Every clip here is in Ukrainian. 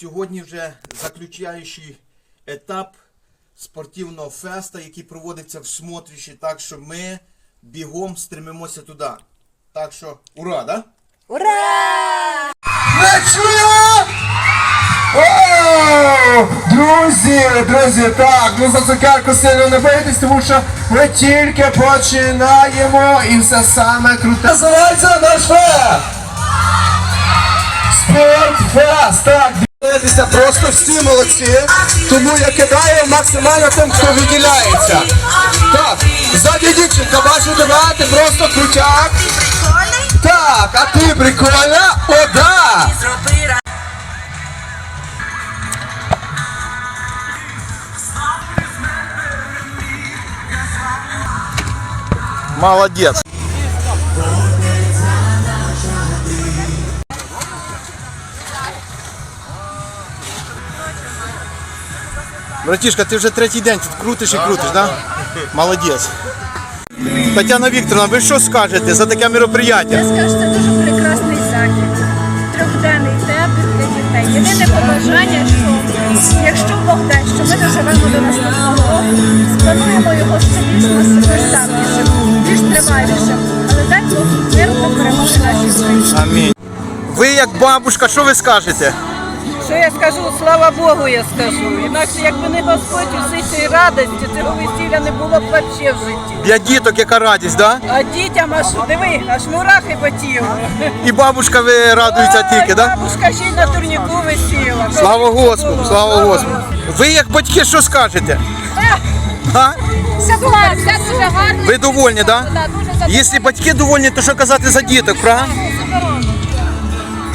Сьогодні вже заключаючий етап спортивного феста, який проводиться в Смотрищі. Так що ми бігом стремимося туди. Так що, ура, да? Чую! О, друзі, друзі, так, ну за цукерку сильно не бийтесь, тому що ми тільки починаємо і все саме круте. Називається наш фест! Спортфест, так, просто всі молодці, тому я кидаю максимально тим, хто виділяється. Так, ззаді дівчинка, бачу тебе, ти просто крутяк. Так, а ти прикольна? О, да! Молодець. Братішка, ти вже третій день тут крутиш і крутиш, да? Молодець. Тетяна Вікторовна, ви що скажете за таке мероприятие? Я скажу, це дуже прекрасний захід. Трьохденний табір для дітей. Єдине побажання, що якщо Бог дасть, що ми доживемо до наступного року, сплануємо його ще більш масштабнішим, більш тривалішим. Але дай Бог миру та перемоги нашій Україні. Амінь. Ви як бабушка, що ви скажете? Що я скажу, слава Богу, я скажу. Інакше, якби не Господь усій цій радості, цього весілля не було б взагалі в житті. Для діток яка радість, да? А дітям аж диви, аж мурахи потіли. І бабушка ви радується тільки, да? Бабушка ще й на турніку висіла. Слава Господу, слава Господу. Ви як батьки що скажете? А? Все клас, все дуже гарно. Ви довольні, да? Якщо батьки довольні, то що казати за діток, правда?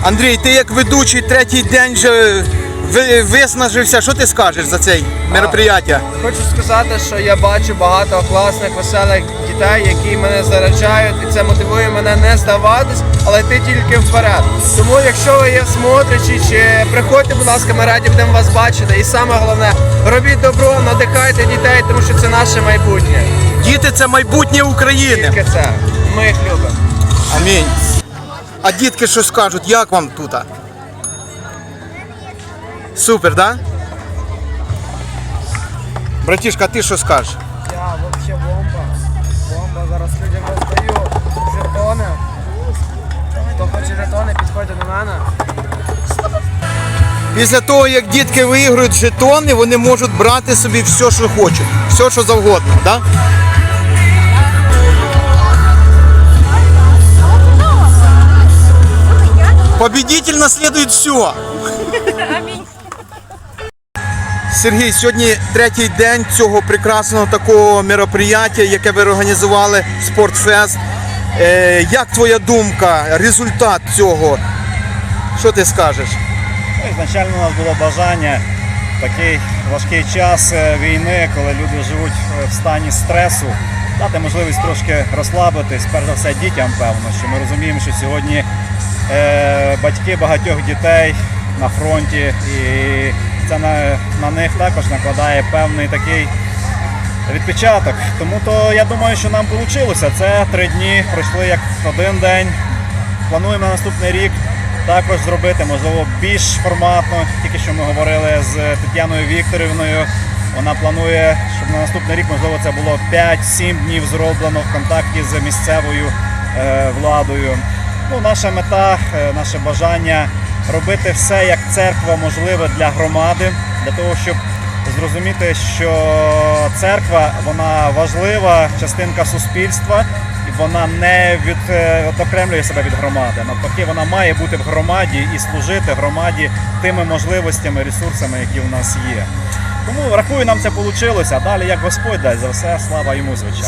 Андрій, ти як ведучий третій день вже ви- виснажився. Що ти скажеш за цей мероприятие? Хочу сказати, що я бачу багато класних, веселих дітей, які мене заряджають, і це мотивує мене не здаватись, але йти тільки вперед. Тому, якщо ви є смотричі, чи приходьте, будь ласка, ми раді будемо вас бачити. І саме головне, робіть добро, надихайте дітей, тому що це наше майбутнє. Діти це майбутнє України. Тільки це. Ми їх любимо. Амінь. А дітки що скажуть, як вам тут? Супер, да? Братішка, ти що скажеш? Я взагалі бомба. Бомба. Зараз людям роздаю жетони. Хто хоче жетони, підходьте до мене. Після того, як дітки виграють жетони, вони можуть брати собі все, що хочуть, все, що завгодно, да? Победитель наслідує все. Сергій, сьогодні третій день цього прекрасного такого мероприятия, яке ви організували Спортфест. Е, як твоя думка, результат цього? Що ти скажеш? Ізначально у нас було бажання в такий важкий час е, війни, коли люди живуть е, в стані стресу, дати можливість трошки розслабитись, перш за все дітям, певно, що ми розуміємо, що сьогодні е, батьки багатьох дітей на фронті, і це на, на них також накладає певний такий відпечаток. Тому то я думаю, що нам вийшло. Це три дні пройшли як один день. Плануємо на наступний рік також зробити, можливо, більш форматно. Тільки що ми говорили з Тетяною Вікторівною. Вона планує, щоб на наступний рік, можливо, це було 5-7 днів зроблено в контакті з місцевою е, владою. Ну, наша мета, е, наше бажання робити все як церква можливе для громади, для того, щоб зрозуміти, що церква вона важлива частинка суспільства, і вона не від, е, відокремлює себе від громади. Навпаки, вона має бути в громаді і служити громаді тими можливостями, ресурсами, які в нас є. Тому рахую, нам це вийшло. Далі, як Господь дасть за все, слава йому, звичайно.